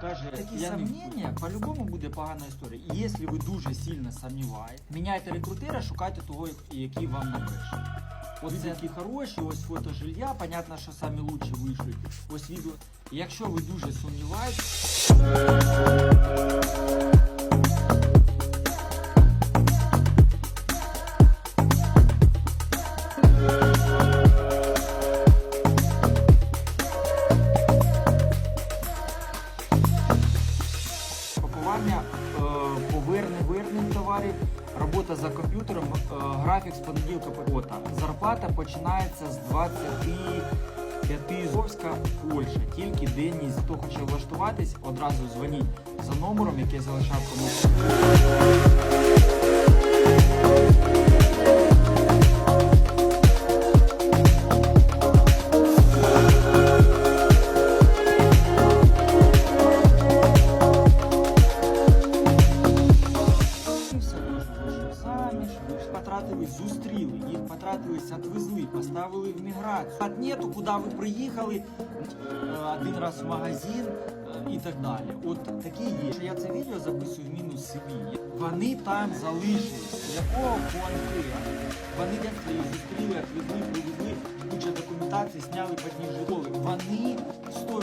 Каже, Такі я не по-любому буде погана історія. І якщо ви дуже сильно сумніваєте, міняйте рекрутера, шукайте того, який вам набреше. Ось це такі хороші, ось фото жилья, понятно, що самі лучші вийшли. Ось відео. Якщо ви дуже сумніваєтесь, пакування е, поверне-вернень товарів, робота за комп'ютером, е, графік з понеділка пота. Зарплата починається з 25 Зовська, Польща. Тільки денність. Хто хоче влаштуватись, одразу дзвоніть за номером, який залишав комусь. Ж потратили, зустріли, їх потратились, отвезли, поставили в міграцію. А нету, куди ви приїхали, е, один раз в магазин е, і так далі. От такі є. Що Я це відео записую в мінус собі. Вони там залишились. Якого фонти? Вони їх зустріли, отвезли, привезли, куча документації, сняли під них житоли. Вони 100%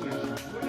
вижили.